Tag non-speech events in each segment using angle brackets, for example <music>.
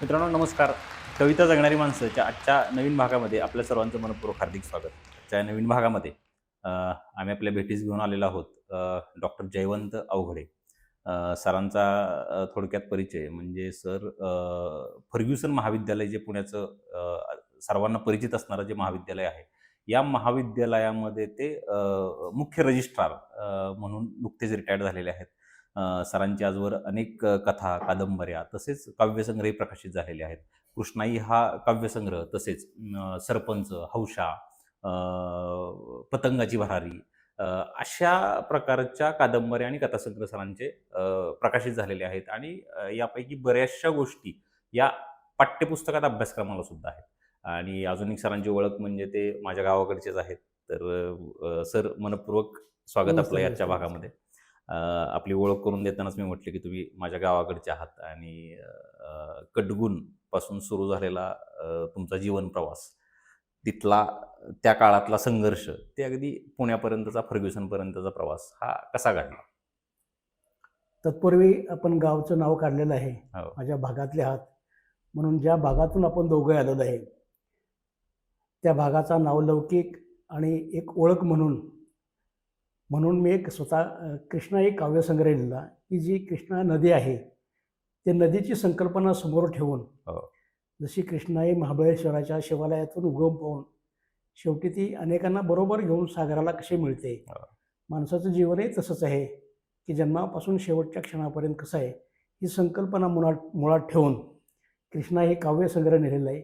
मित्रांनो नमस्कार. कविता जगणारी माणसंच्या आजच्या नवीन भागामध्ये आपल्या सर्वांचं मनपूर्वक हार्दिक स्वागत. आजच्या नवीन भागामध्ये आम्ही आपल्या भेटीस घेऊन आलेलो आहोत डॉक्टर जयवंत अवघडे. सरांचा थोडक्यात परिचय म्हणजे सर फर्ग्युसन महाविद्यालय जे पुण्याचं सर्वांना परिचित असणारं जे महाविद्यालय आहे या महाविद्यालयामध्ये ते मुख्य रजिस्ट्रार म्हणून नुकतेच रिटायर्ड झालेले आहेत. सरांची आजवर अनेक कथा कादंबऱ्या तसेच काव्यसंग्रही प्रकाशित झालेले आहेत. कृष्णाई हा काव्यसंग्रह तसेच सरपंच हौशा पतंगाची भरारी अशा प्रकारच्या कादंबऱ्या आणि कथासंग्रह सरांचे प्रकाशित झालेले आहेत आणि यापैकी बऱ्याचशा गोष्टी या पाठ्यपुस्तकात अभ्यासक्रमाला सुद्धा आहेत. आणि अजून एक सरांची ओळख म्हणजे ते माझ्या गावाकडचेच आहेत. तर सर मनपूर्वक स्वागत नमस्ते, आपलं याच्या भागामध्ये. आपली ओळख करून देतानाच मी म्हटले की तुम्ही माझ्या गावाकडचे आहात आणि अ, कटगुणपासून सुरू झालेला तुमचा जीवन प्रवास तिथला त्या काळातला संघर्ष ते अगदी पुण्यापर्यंतचा फर्ग्युसनपर्यंतचा प्रवास हा कसा घडला? तत्पूर्वी आपण गावचं नाव काढलेलं आहे. हो. माझ्या भागातले आहात. म्हणून ज्या भागातून आपण दोघे आलेलो आहे त्या भागाचा नावलौकिक आणि एक ओळख म्हणून म्हणून मी एक स्वतः कृष्णा एक काव्यसंग्रह लिहिला की जी कृष्णा नदी आहे ते नदीची संकल्पना समोर ठेवून हो. जशी कृष्णाई महाबळेश्वराच्या शिवालयातून उगम पाहून शेवटी ती अनेकांना बरोबर घेऊन सागराला कशी मिळते हो. माणसाचं जीवनही तसंच आहे की जन्मापासून शेवटच्या क्षणापर्यंत कसं आहे ही संकल्पना मुळात मुळात ठेवून कृष्णा हे काव्यसंग्रह लिहिलेलं आहे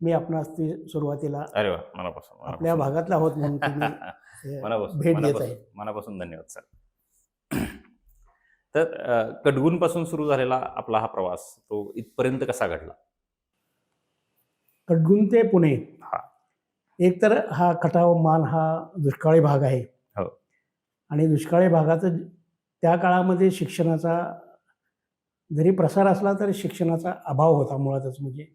मी आपणास ती सुरुवातीला अरे वा मनापासून आपल्या. भागातला आहोत म्हणून <laughs> भेट देत आहे मनापासून धन्यवाद सर <clears throat> तर कटगुणपासून सुरू झालेला आपला हा प्रवास तो इथपर्यंत कसा घडला कटगुण ते पुणे हा. एक तर हा कटाव मान हा दुष्काळी भाग आहे हो. आणि दुष्काळी भागात त्या काळामध्ये शिक्षणाचा जरी प्रसार असला तरी शिक्षणाचा अभाव होता मुळातच म्हणजे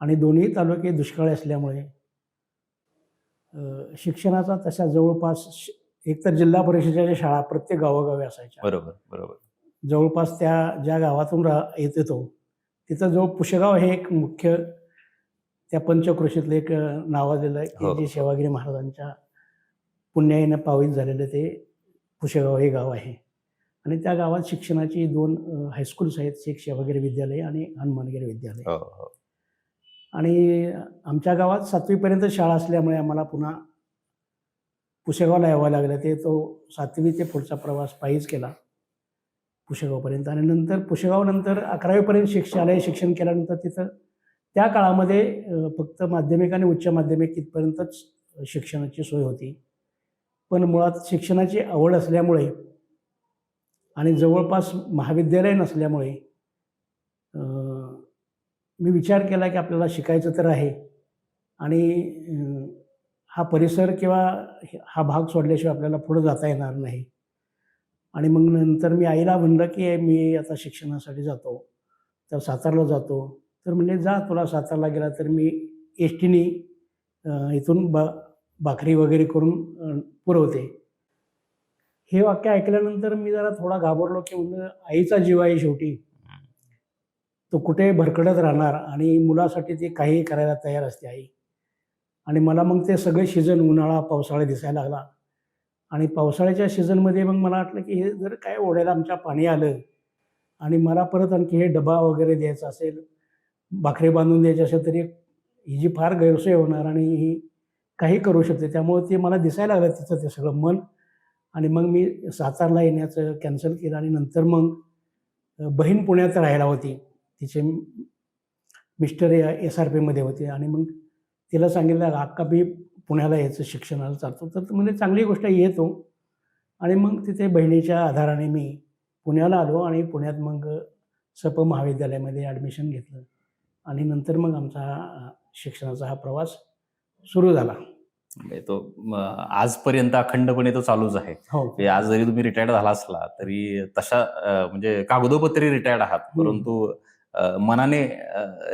आणि दोन्ही तालुके दुष्काळी असल्यामुळे शिक्षणाचा तशा जवळपास एकतर जिल्हा परिषदेच्या शाळा प्रत्येक गावोगावी असायच्या. बरोबर बरोबर. जवळपास त्या ज्या गावातून रा येत येतो तिथं जवळ पुशेगाव हे एक मुख्य त्या पंचकृषीतलं एक नावाजलेलं आहे हो. की जे सेवागिरी महाराजांच्या पुण्याईनं पावित झालेलं ते पुशेगाव हे गाव आहे. आणि त्या गावात शिक्षणाची दोन हायस्कूल्स आहेत एक सेवागिरी विद्यालय आणि हनुमानगिरी विद्यालय. हो हो. आणि आमच्या गावात सातवीपर्यंत शाळा असल्यामुळे आम्हाला पुन्हा पुशेगावला यावं लागलं. ते तो सातवी ते पुढचा प्रवास पायीच केला पुशेगावपर्यंत. आणि नंतर पुशेगावनंतर अकरावीपर्यंत शिक्षालय शिक्षण केल्यानंतर तिथं त्या काळामध्ये फक्त माध्यमिक आणि उच्च माध्यमिक इथपर्यंतच शिक्षणाची सोय होती. पण मुळात शिक्षणाची आवड असल्यामुळे आणि जवळपास महाविद्यालय नसल्यामुळे मी विचार केला की आपल्याला शिकायचं तर आहे. आणि हा परिसर किंवा हे- हा भाग सोडल्याशिवाय आपल्याला पुढं जाता येणार नाही. आणि मग नंतर मी आईला म्हणलं की मी आता शिक्षणासाठी जातो. तर सातारला जातो. तर म्हणजे जा तुला सातारला गेला तर मी एस टीने इथून बा भाकरी वगैरे करून पुरवते. हे वाक्य ऐकल्यानंतर मी जरा थोडा घाबरलो की म्हणलं आईचा जीव आहे शेवटी. तो कुठे भरकडत राहणार आणि मुलासाठी ती काही करायला तयार असते आई. आणि मला मग ते सगळे सीझन उन्हाळा पावसाळा दिसायला लागला. आणि पावसाळ्याच्या सीझनमध्ये मग मला वाटलं की हे जर काय ओढ्याला आमच्या पाणी आलं आणि मला परत आणखी हे डबा वगैरे द्यायचा असेल भाकरी बांधून द्यायची असेल तरी ही जी फार गैरसोय होणार आणि ही काही करू शकते त्यामुळे ते मला दिसायला लागलं तिचं ते सगळं मन. आणि मग मी सातारला येण्याचं कॅन्सल केलं आणि नंतर मग बहीण पुण्यात राहायला होती. तिचे मिस्टर एस आर पीमध्ये होते. आणि मग तिला सांगितलं अक्का बी पुण्याला यायचं शिक्षणाला चालतो. तर म्हणजे चांगली गोष्ट येतो. आणि मग तिथे बहिणीच्या आधाराने मी पुण्याला आलो आणि पुण्यात मग सप महाविद्यालयामध्ये ॲडमिशन घेतलं. आणि नंतर मग आमचा शिक्षणाचा हा प्रवास सुरू झाला. म्हणजे तो आजपर्यंत अखंडपणे तो चालूच आहे. हो. आज जरी तुम्ही रिटायर्ड झाला असला तरी तशा म्हणजे कागदोपत्री रिटायर्ड आहात. परंतु मनाने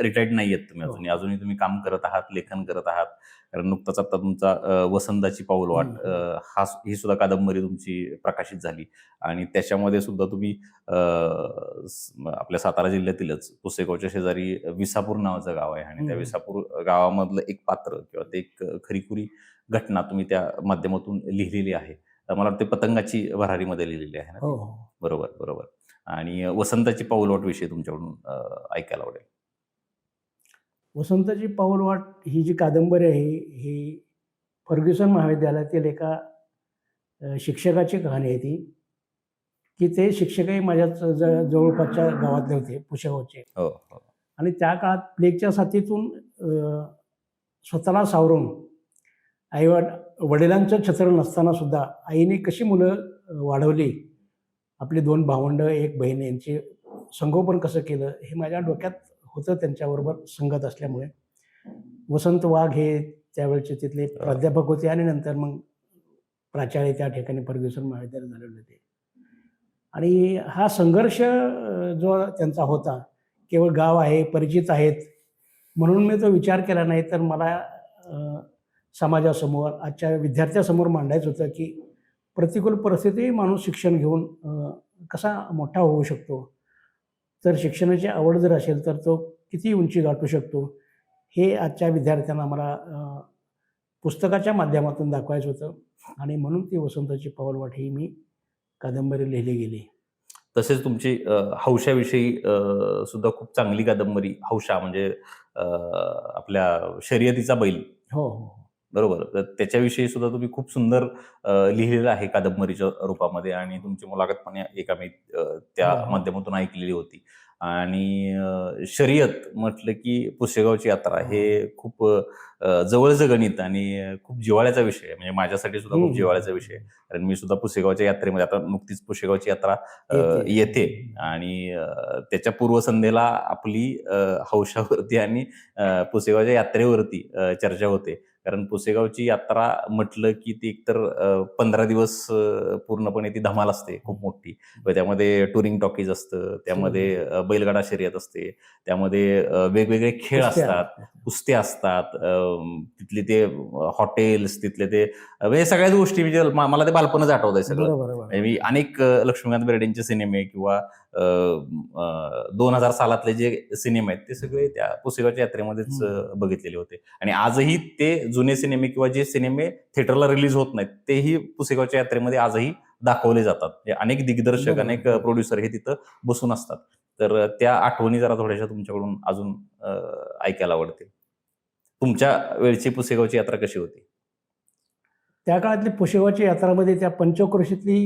रिटायर्ड नाही आहेत तुम्ही हो. अजूनही अजूनही तुम्ही काम करत आहात लेखन करत आहात कारण नुकताच आता तुमचा वसंताची पाऊलवाट हम्म. अ, हा ही सुद्धा कादंबरी तुमची प्रकाशित झाली आणि त्याच्यामध्ये सुद्धा तुम्ही आपल्या सातारा जिल्ह्यातीलच पुसेगावच्या शेजारी विसापूर नावाचं गाव आहे आणि त्या. विसापूर गावामधलं एक पात्र किंवा ते एक खरीखुरी घटना तुम्ही त्या माध्यमातून लिहिलेली आहे तर मला वाटते पतंगाची भरारीमध्ये लिहिलेली आहे ना? हो हो बरोबर बरोबर आणि वसंताची पाऊलवाट विषयी तुमच्याकडून ऐकायला आवडेल. वसंताची पाऊलवाट ही जी कादंबरी आहे ही फर्ग्युसन महाविद्यालयातील एका शिक्षकाची कहाणी आहे ती. की ते शिक्षकही माझ्या जवळपासच्या गावातले होते पुशेगावचे. हो हो. आणि त्या काळात प्लेगच्या साथीतून स्वतःला सावरून आई वडिलांचं छत्र नसताना सुद्धा आईने कशी मुलं वाढवली आपली दोन भावंडं एक बहीण यांचे संगोपन कसं केलं हे माझ्या डोक्यात होतं त्यांच्याबरोबर संगत असल्यामुळे. वसंत वाघ हे त्यावेळचे तिथले प्राध्यापक होते आणि नंतर मग प्राचार्य त्या ठिकाणी फर्ग्युसन महाविद्यालय झालेले होते. आणि हा संघर्ष जो त्यांचा होता केवळ गाव आहे परिचित आहेत म्हणून मी तो विचार केला नाही तर मला समाजासमोर आजच्या विद्यार्थ्यासमोर मांडायचं होतं की प्रतिकूल परिस्थिती माणूस शिक्षण घेऊन कसा मोठा होऊ शकतो? तर शिक्षणाची आवड जर असेल तर तो किती उंची गाठू शकतो? हे आजच्या विद्यार्थ्यांना मला पुस्तकाच्या माध्यमातून दाखवायचं होतं. आणि म्हणून ती वसंताची पाऊलवाट ही मी कादंबरी लिहिली गेली. तसेच तुमची हौशाविषयी सुद्धा खूप चांगली कादंबरी हौशा म्हणजे आपल्या शर्यतीचा बैल. हो हो. बरोबर. तर त्याच्याविषयी सुद्धा तुम्ही खूप सुंदर लिहिलेलं आहे कादंबरीच्या रूपामध्ये आणि तुमची मुलाखत पण एका मी त्या हो, हो. माध्यमातून ऐकलेली होती. आणि शर्यत म्हटलं की पुसेगावची यात्रा हे खूप अ, जवळचं गणित आणि खूप जिव्हाळ्याचा विषय म्हणजे माझ्यासाठी सुद्धा खूप हम्म. जिव्हाळ्याचा विषय कारण मी सुद्धा पुसेगावच्या यात्रेमध्ये आता नुकतीच पुसेगावची यात्रा येते. आणि त्याच्या पूर्वसंध्येला आपली हौशावरती आणि पुसेगावच्या यात्रेवरती चर्चा होते. कारण पुसेगावची यात्रा म्हटलं की ती एकतर पंधरा दिवस पूर्णपणे ती धमाल असते खूप मोठी. त्यामध्ये टुरिंग टॉकीज असतं त्यामध्ये बैलगाडा शर्यत असते त्यामध्ये वेगवेगळे खेळ. असतात कुस्त्या असतात तिथले ते हॉटेल्स तिथले ते म्हणजे सगळ्याच गोष्टी म्हणजे मला ते बालपणच आठवत आहे सगळं म्हणजे मी अनेक लक्ष्मीकांत बेर्डेंचे सिनेमे किंवा दोन हजार सालातले जे सिनेमे आहेत ते सगळे त्या पुसेगावच्या यात्रेमध्येच बघितलेले होते. आणि आजही ते जुने सिनेमे किंवा जे सिनेमे थिएटरला रिलीज होत नाहीत तेही पुसेगावच्या यात्रेमध्ये आजही दाखवले जातात. अनेक दिग्दर्शक. अनेक प्रोड्युसर हे तिथं बसून असतात. तर त्या आठवणी जरा थोड्याशा तुमच्याकडून अजून ऐकायला आवडतील. तुमच्या वेळची पुसेगावची यात्रा कशी होती? त्या काळातली पुशेगावच्या यात्रामध्ये त्या पंचक्रोशीतली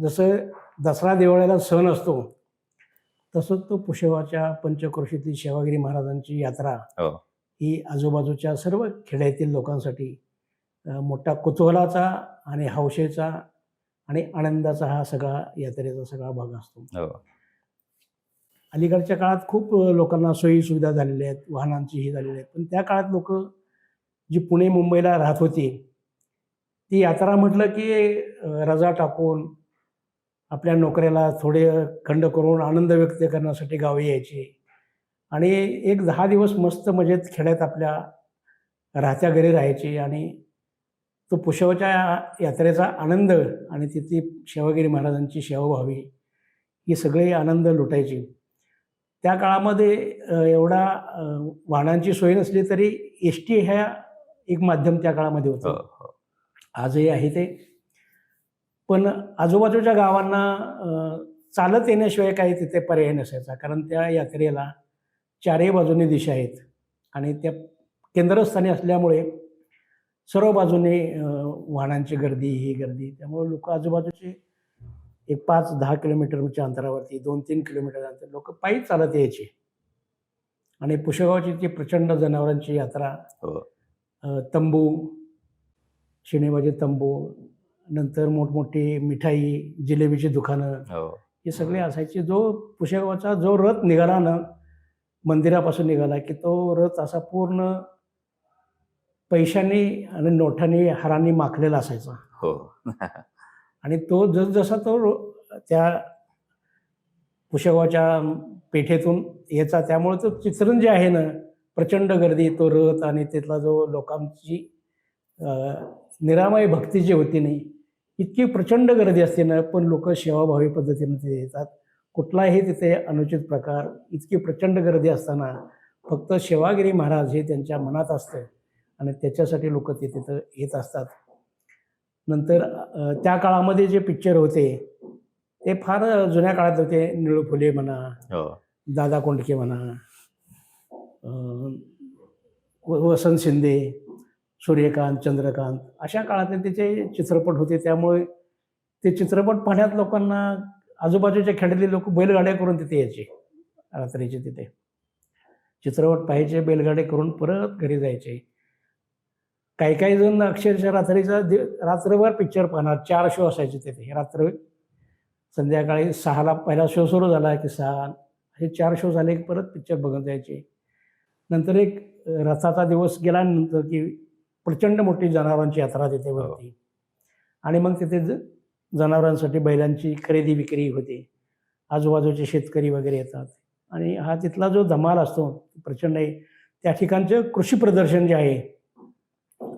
जसं दसरा दिवाळीला सण असतो तसंच तो पुशेगावच्या पंचक्रोशीतली सेवागिरी महाराजांची यात्रा हो. ही आजूबाजूच्या सर्व खेड्यातील लोकांसाठी अ, मोठा कुतूहलाचा आणि हौशेचा आणि आनंदाचा हा सगळा यात्रेचा सगळा भाग असतो हो अलीकडच्या काळात खूप लोकांना सोयी सुविधा झालेल्या आहेत वाहनांची ही झालेली आहेत पण त्या काळात लोक जी पुणे मुंबईला राहत होती ती यात्रा म्हटलं की अ, रजा टाकून आपल्या नोकऱ्याला थोडे खंड करून आनंद व्यक्त करण्यासाठी गावी यायची. आणि एक दहा दिवस मस्त मजेत खेड्यात आपल्या राहत्या घरी राहायची आणि तो पुष्यवाच्या यात्रेचा आनंद आणि तिथली सेवागिरी महाराजांची सेवा व्हावी ही सगळी आनंद लुटायची. त्या काळामध्ये एवढा वाहनांची सोय नसली तरी एस टी ह्या एक माध्यम त्या काळामध्ये हो होतं हो. आजही आहे ते. पण आजूबाजूच्या गावांना चालत येण्याशिवाय काही तिथे पर्याय नसायचा. कारण त्या यात्रेला चारही बाजूने दिशा आहेत. आणि त्या केंद्रस्थानी असल्यामुळे सर्व बाजूने वाहनांची गर्दी ही गर्दी त्यामुळे लोक आजूबाजूचे एक पाच दहा किलोमीटरच्या अंतरावरती दोन तीन किलोमीटर अंतर लोक पायी चालत यायचे. आणि पुष्यगावची ती प्रचंड जनावरांची यात्रा हो. तंबू शिणेबाजी तंबू नंतर मोठमोठी मिठाई जिलेबीची दुकानं हो. हे सगळे असायचे. जो पुष्यगावचा जो रथ निघाला ना मंदिरापासून निघाला की तो रथ असा पूर्ण पैशांनी आणि नोटांनी हारांनी माखलेला असायचा. हो. आणि तो जसजसा तो त्या पुष्यगावच्या पेठेतून याचा त्यामुळे तो चित्रण जे आहे ना प्रचंड गर्दी तो रथ आणि तिथला जो लोकांची निरामय भक्ती जी होती नाही इतकी प्रचंड गर्दी असते ना पण लोक सेवाभावी पद्धतीने तिथे येतात. कुठलाही तिथे अनुचित प्रकार इतकी प्रचंड गर्दी असताना फक्त सेवागिरी महाराज हे त्यांच्या मनात असतं आणि त्याच्यासाठी लोक ते तिथं येत असतात. नंतर त्या काळामध्ये जे पिक्चर होते ते फार जुन्या काळात होते. निळू फुले म्हणा हो. दादा कोंडके म्हणा वसंत शिंदे सूर्यकांत चंद्रकांत अशा काळातले त्याचे चित्रपट होते त्यामुळे ते चित्रपट पाहण्यात लोकांना आजूबाजूच्या खेड्यातले लोक बैलगाड्या करून तिथे यायचे रात्रीचे तिथे. चित्रपट पाहायचे बैलगाडे करून परत घरी जायचे. काही काही जण अक्षरशः रात्रीचा दि रात्रभर पिक्चर पाहणार चार शो असायचे तिथे. रात्र संध्याकाळी सहाला पहिला शो सुरू झाला की सहा हे चार शो झाले की परत पिक्चर बघत जायचे. नंतर एक रथाचा दिवस गेल्यानंतर की प्रचंड मोठी जनावरांची यात्रा तिथे भरती आणि मग तिथे ज- जनावरांसाठी बैलांची खरेदी विक्री होते. आजूबाजूचे शेतकरी वगैरे येतात. आणि हा तिथला जो धमाल असतो प्रचंड आहे. त्या ठिकाणचं कृषी प्रदर्शन जे आहे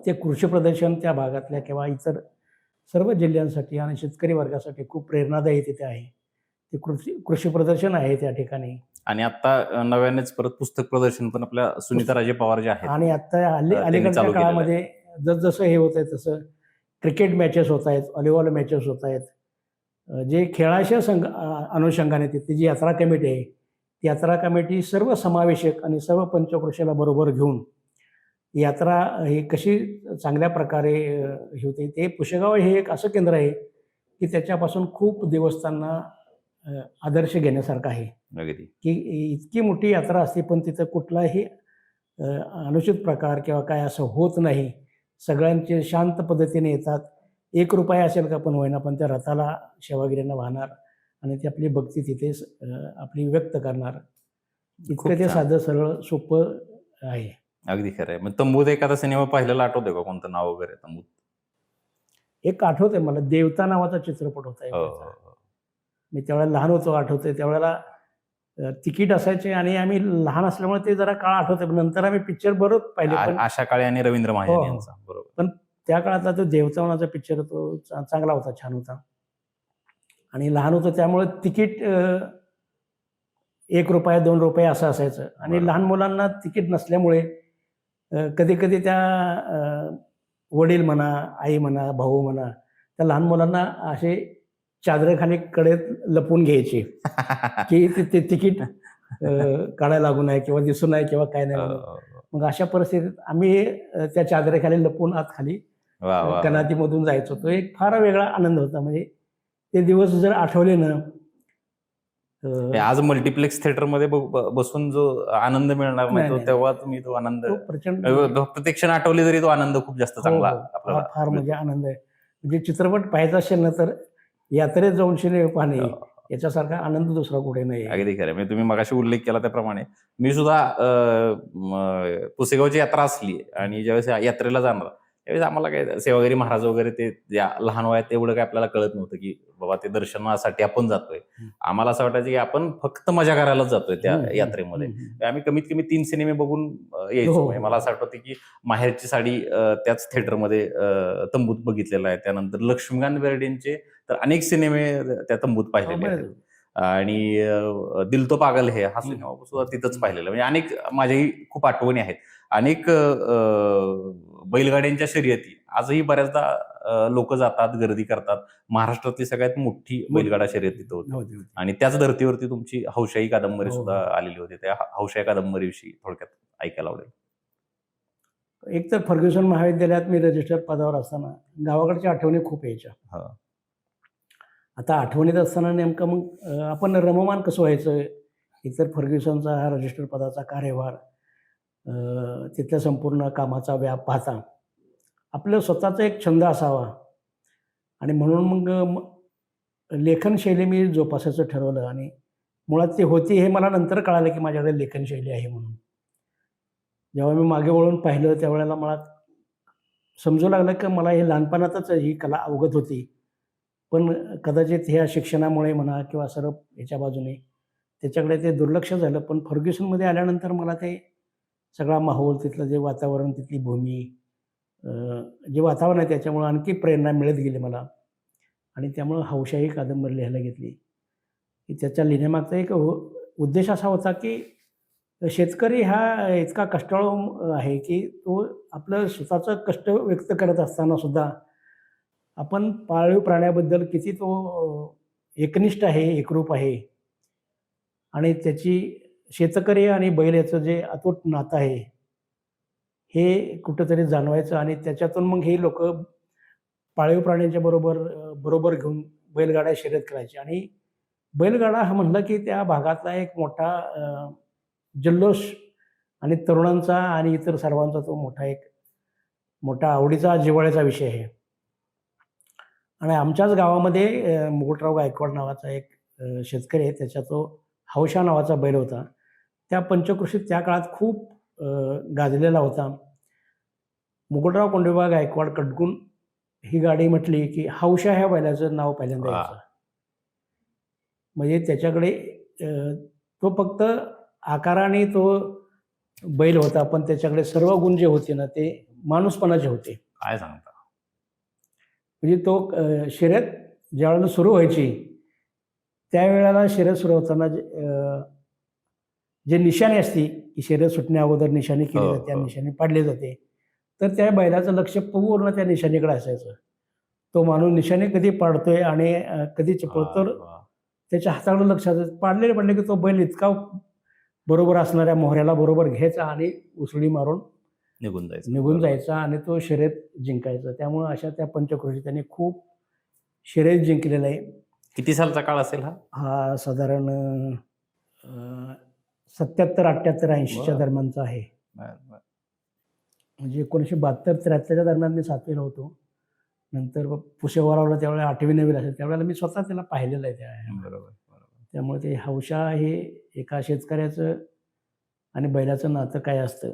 ते कृषी प्रदर्शन त्या भागातल्या किंवा इतर सर्व जिल्ह्यांसाठी आणि शेतकरी वर्गासाठी खूप प्रेरणादायी तिथे आहे. ते कृषी कृषी प्रदर्शन आहे त्या ठिकाणी. आणि आता नव्यानेच परत पुस्तक प्रदर्शन पण आपल्या सुनीता राजे पवार जे आहेत आणि आता हल्ली अलीकडच्या. काळामध्ये जसजसं हे होत आहे तसं क्रिकेट मॅचेस होत आहेत व्हॉलीबॉल मॅचेस होत आहेत जे खेळाच्या संघ अनुषंगाने तिथली जी यात्रा कमिटी आहे ती यात्रा कमिटी सर्व समावेशक आणि सर्व पंचक्रोशीला बरोबर घेऊन यात्रा ही कशी चांगल्या प्रकारे हे होते ते पुशेगाव हे एक असं केंद्र आहे की त्याच्यापासून खूप देवस्थांना आदर्श घेण्यासारखं आहे. अगदी. की इतकी मोठी यात्रा असते पण तिथं कुठलाही अनुचित प्रकार किंवा काय असं होत नाही. सगळ्यांचे शांत पद्धतीने येतात. एक रुपया असेल का पण होईना पण त्या रथाला सेवागिरीनं वाहणार आणि ती आपली भक्ती तिथेच अ, आपली व्यक्त करणार. इतकं ते. साधं सरळ सोपं आहे. अगदी खरं आहे. मग तंबूत एखादा सिनेमा पाहिलेला आठवतोय का? कोणतं नाव वगैरे? तंबूत. एक आठवतंय मला देवता नावाचा चित्रपट होता हो. मी त्यावेळेला लहान होतो आठवतंय त्यावेळेला तिकीट असायचे आणि आम्ही लहान असल्यामुळे ते जरा काळ आठवते पण नंतर आम्ही पिक्चर बरोबर पाहिले पण आशा काळे आणि रवींद्र महाजन हो. यांचा बरोबर त्या काळातला तो देवचावनाचा पिक्चर तो चांगला होता छान होता आणि लहान होतं त्यामुळे तिकीट एक रुपया दोन रुपये असं असायचं आणि. लहान मुलांना तिकीट नसल्यामुळे कधी कधी त्या वडील म्हणा आई म्हणा भाऊ म्हणा त्या लहान मुलांना असे चादरखाली कडे लपून घ्यायचे. <laughs> की ते- ते तिकीट काढायला लागू नये किंवा दिसू नये किंवा काय नाही. म्हणून. हो, मग अशा परिस्थितीत आम्ही त्या चादरेखाली लपून आत खाली कनातीमधून जायचो. तो एक फार वेगळा आनंद होता. म्हणजे ते दिवस जर आठवले ना हे आज मल्टिप्लेक्स थिएटरमध्ये बसून जो आनंद मिळणार नाही, तो. तेव्हा तुम्ही तो आनंद प्रचंड फक्त ते क्षण आठवले तरी तो आनंद खूप जास्त हो, चांगला हो. फार म्हणजे आनंद आहे. म्हणजे चित्रपट पाहायचा असेल ना तर यात्रेत जाऊन शिने पाहणे हो. याच्यासारखा आनंद दुसरा कुठे नाही. अगदी खरं म्हणजे तुम्ही मगाशी उल्लेख केला त्याप्रमाणे मी सुद्धा पुसेगावची यात्रा असली आणि ज्यावेळेस यात्रेला जाणार त्यावेळेस आम्हाला काय सेवागिरी महाराज वगैरे ते या लहान वयात तेवढं काय आपल्याला कळत नव्हतं की बाबा ते दर्शनासाठी आपण जातोय. आम्हाला असं वाटायचं की आपण फक्त मजा करायलाच जातोय त्या यात्रेमध्ये. आम्ही कमीत कमी तीन सिनेमे बघून यायचो हो. म्हणजे मला असं आठवतं की माहेरची साडी त्याच थिएटरमध्ये तंबूत बघितलेला आहे त्यानंतर लक्ष्मीकांत बेर्डेंचे तर अनेक सिनेमे त्या तंबूत हो, पाहिलेले आहेत. आणि दिल तो पागल हे हा. सिनेमा सुद्धा तिथंच पाहिलेला म्हणजे अनेक माझ्याही खूप आठवणी आहेत अनेक बैलगाड्यांच्या शर्यती आजही बऱ्याचदा लोक जातात गर्दी करतात महाराष्ट्रातली सगळ्यात मोठी बैलगाडा शर्यत तिथं होती. आणि त्याच धर्तीवरती तुमची हौशाई कादंबरी हो. सुद्धा आलेली होती त्या हौशाई कादंबरीविषयी थोडक्यात ऐकायला आवडेल एक तर फर्ग्युसन महाविद्यालयात मी रजिस्टर पदावर असताना गावाकडच्या आठवणी खूप यायच्या हा. आता आठवणीत असताना नेमकं मग आपण रममान कसं व्हायचं? इतर फर्ग्युसनचा हा रजिस्टर पदाचा कार्यभार तिथल्या संपूर्ण कामाचा व्याप पाहता. आपलं स्वतःचा एक छंद असावा. आणि म्हणून मग लेखनशैली मी जोपासायचं ठरवलं आणि मुळात ती होती हे मला नंतर कळालं की माझ्याकडे लेखनशैली आहे म्हणून. जेव्हा मी मागे वळून पाहिलं त्यावेळेला मला समजू लागलं की मला हे लहानपणातच ही कला अवगत होती. पण कदाचित ह्या शिक्षणामुळे म्हणा किंवा सर्व ह्याच्या बाजूने त्याच्याकडे ते दुर्लक्ष झालं. पण फर्ग्युसनमध्ये आल्यानंतर मला ते सगळा माहोल तिथलं जे वातावरण तिथली भूमी जे वातावरण आहे त्याच्यामुळं आणखी प्रेरणा मिळत गेली मला. आणि त्यामुळं हौशाही कादंबरी लिहायला घेतली. की त्याच्या लिहिण्यामागचा एक हो, उद्देश असा होता की शेतकरी हा इतका कष्टाळू आहे की तो आपलं स्वतःचं कष्ट व्यक्त करत असताना सुद्धा आपण पाळीव प्राण्याबद्दल किती तो एकनिष्ठ आहे एकरूप आहे. आणि त्याची शेतकरी आणि बैल याचं जे अतूट नातं आहे हे कुठंतरी जाणवायचं आणि त्याच्यातून मग हे लोक पाळीव प्राण्यांच्या बरोबर बरोबर घेऊन बैलगाड्या शर्यत करायची. आणि बैलगाडा हा म्हणलं की त्या भागातला एक मोठा जल्लोष आणि तरुणांचा आणि इतर सर्वांचा तो मोठा एक मोठा आवडीचा जिव्हाळ्याचा विषय आहे. आणि आमच्याच गावामध्ये मुकुटराव गायकवाड नावाचा एक शेतकरी आहे. त्याच्या तो हौशा नावाचा बैल होता. त्या पंचकृषीत त्या काळात खूप गाजलेला होता. मुकुटराव कोंडोबा गायकवाड कटकून ही गाडी म्हटली की हौशा ह्या बैलाचं नाव पहिल्यांदा. यायचं. म्हणजे त्याच्याकडे तो फक्त आकाराने तो बैल होता पण त्याच्याकडे सर्व गुण जे होते ना ते माणूसपणाचे होते. काय सांगता. म्हणजे तो शर्यत ज्यावेळेला सुरू व्हायची त्यावेळेला शर्यत सुरू होताना जे जे निशाणी असती की शर्यत सुटण्या अगोदर निशाणी केली हो, जाते त्या हो. निशाणी पाडली जाते तर त्या बैलाचं लक्ष पूर्ण त्या निशाणीकडे असायचं तो माणूस निशाणी कधी पाडतोय आणि कधी चिपळ तर वा, वा. त्याच्या हाताकडे लक्ष असायचं पाडलेले पडले की तो बैल इतका बरोबर असणाऱ्या मोहऱ्याला बरोबर घ्यायचा आणि उसळी मारून निघून जायचं. निघून. जायचा आणि तो शर्यत जिंकायचा. त्यामुळं अशा त्या पंचक्रोशी त्यांनी खूप शर्यत जिंकलेलं आहे. किती सालचा काळ असेल हा? हा साधारण सत्याहत्तर अठ्ठ्याहत्तर ऐंशीच्या. दरम्यानचा आहे. म्हणजे एकोणीसशे बहात्तर त्र्याहत्तरच्या दरम्यान मी सातवीला होतो. नंतर पुसेवारावला त्यावेळेला आठवी नववीला असेल. त्यावेळेला मी स्वतः त्याला पाहिलेलं आहे त्या बरोबर बरोबर. त्यामुळे ते हौशा हे एका शेतकऱ्याचं आणि बैलाचं नातं काय असतं?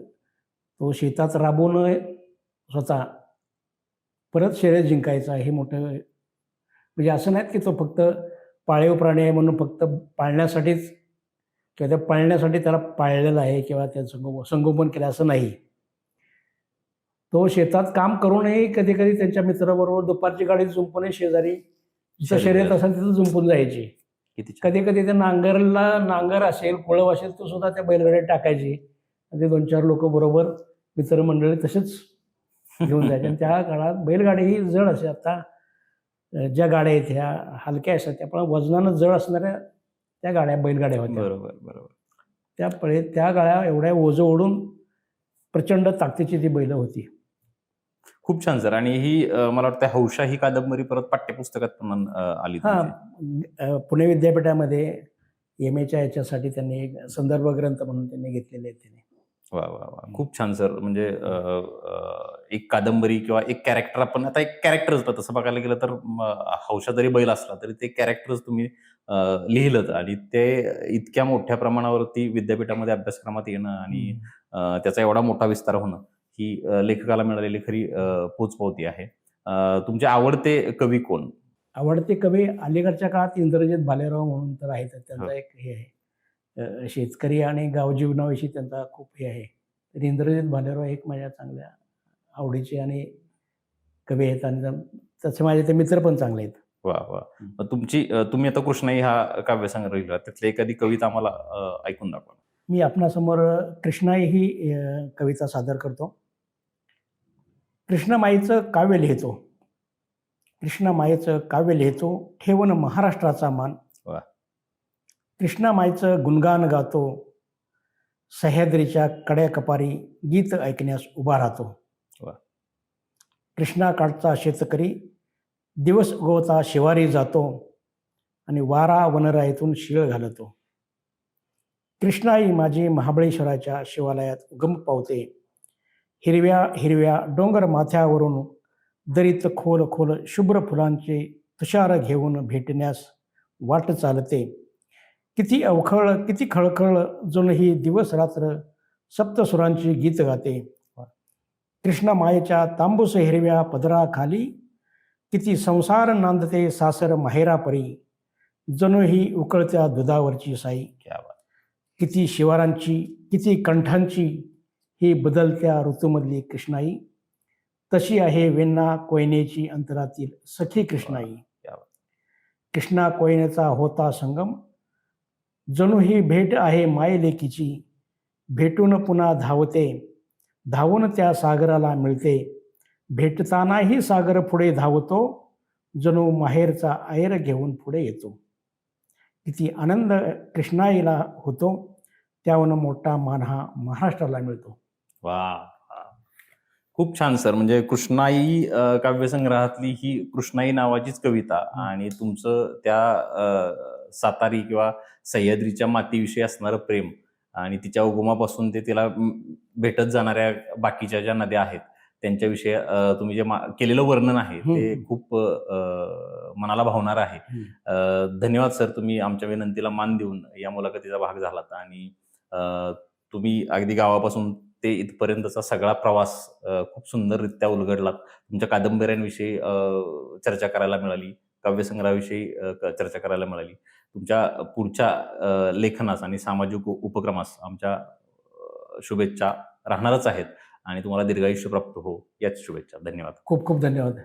तो शेतात राबवून स्वतः परत शर्यत जिंकायचा हे मोठं म्हणजे असं नाहीत की तो फक्त पाळीव प्राणी आहे म्हणून फक्त पाळण्यासाठीच किंवा त्या पाळण्यासाठी त्याला पाळलेला आहे किंवा त्या संगो संगोपन केलं असं नाही. तो शेतात काम करूनही कधी कधी त्यांच्या मित्राबरोबर दुपारची गाडी जुंपून शेजारी जिथं शर्यत असेल तिथं जुंपून जायची. कधी कधी त्या नांगरला नांगर असेल कुळव असेल तो सुद्धा त्या बैलगाड्यात टाकायची. ते दोन चार लोक बरोबर मित्रमंडळी तसेच घेऊन जायचे. आणि त्या काळात बैलगाडी ही जड असे आता ज्या गाड्या आहेत ह्या हलक्या असतात त्यामुळे वजनानं जड असणाऱ्या त्या गाड्या बैलगाड्या होत्या. बरोबर बरोबर. त्या पळे त्या गाड्या एवढ्या ओझं ओढून प्रचंड ताकदीची ती बैलं होती. खूप छान सर. आणि ही मला वाटतं हौशा ही कादंबरी परत पाठ्यपुस्तकात पण आली हां पुणे विद्यापीठामध्ये एम एच्या याच्यासाठी त्यांनी एक संदर्भ ग्रंथ म्हणून त्यांनी घेतलेले आहेत त्यांनी. वा वा वा. खूप छान सर. म्हणजे एक कादंबरी किंवा एक कॅरेक्टर आपण आता एक कॅरेक्टरच तसं बघायला गेलं तर हौशा जरी बैल असला तरी ते कॅरेक्टरच तुम्ही लिहिलं आणि ते इतक्या मोठ्या प्रमाणावरती विद्यापीठामध्ये अभ्यासक्रमात येणं आणि त्याचा एवढा मोठा विस्तार होणं ही लेखकाला मिळालेली खरी पोचपावती आहे. तुमचे आवडते कवी कोण? आवडते कवी अलीकडच्या काळात इंद्रजित भालेराव म्हणून तर आहेत. त्यांचा हो. एक हे आहे. शेतकरी आणि गाव जीवनाविषयी त्यांचा खूप हे आहे. तर इंद्रजित भालेराव एक माझ्या चांगल्या आवडीचे आणि कवी आहेत आणि तसे माझे ते मित्र पण चांगले आहेत. वा वा. तुमची तुम्ही आता कृष्णाई हा काव्यसंग्रह लिहिला त्यातली एखादी कविता आम्हाला ऐकून दाखवा. मी आपणासमोर कृष्णाई ही कविता सादर करतो. कृष्णमाईचं काव्य लिहितो. कृष्णमाईचं काव्य लिहितो. ठेवून महाराष्ट्राचा मान. कृष्णामाईचं गुणगान गातो. सह्याद्रीच्या कड्या कपारी गीत ऐकण्यास उभा राहतो. कृष्णाकाठचा शेतकरी दिवस उगवता शिवारी जातो आणि वारा वनराईतून शिळ घालतो. कृष्णाई माझी महाबळेश्वराच्या शिवालयात उगम पावते. हिरव्या हिरव्या डोंगर माथ्यावरून दरीत खोल खोल शुभ्र फुलांचे तुषार घेऊन भेटण्यास वाट चालते. किती अवखळ किती खळखळ जणू ही दिवस रात्र सप्तसुरांची गीत गाते. कृष्ण मायेच्या तांबूस हिरव्या पदराखाली किती संसार नांदते सासर माहेरापरी जणू ही उकळत्या दुधावरची साई. क्या बात. किती शिवारांची किती कंठांची ही बदलत्या ऋतूमधली कृष्णाई. तशी आहे वेण्णा कोयनेची अंतरातील सखी कृष्णाई. कृष्णा कोयनेचा होता संगम जणू ही भेट आहे मायलेकीची. भेटून पुन्हा धावते. धावून त्या सागराला मिळते. भेटतानाही सागर पुढे धावतो. जणू माहेरचा ऐर घेऊन पुढे येतो. किती आनंद कृष्णाईला होतो. त्याहून मोठा मान हा महाराष्ट्राला मिळतो. वा. खूप छान सर. म्हणजे कृष्णाई काव्यसंग्रहातली ही कृष्णाई नावाचीच कविता आणि तुमचं त्या सातारी किंवा सह्याद्रीच्या मातीविषयी असणारं प्रेम. आणि तिच्या उगमापासून ते तिला भेटत जाणाऱ्या बाकीच्या ज्या नद्या आहेत त्यांच्याविषयी तुम्ही जे केलेलं वर्णन आहे ते. खूप मनाला भावणार आहे. धन्यवाद सर तुम्ही आमच्या विनंतीला मान देऊन या मुलाखतीचा भाग झालात. आणि तुम्ही अगदी गावापासून ते इथपर्यंतचा सगळा प्रवास खूप सुंदररित्या उलगडलात. तुमच्या कादंबऱ्यांविषयी चर्चा करायला मिळाली. काव्यसंग्रहाविषयी चर्चा करायला मिळाली. तुमच्या पुढच्या लेखनास आणि सामाजिक उपक्रमास आमच्या शुभेच्छा राहणारच आहेत. आणि तुम्हाला दीर्घायुष्य प्राप्त हो याच शुभेच्छा. धन्यवाद. खूप खूप धन्यवाद.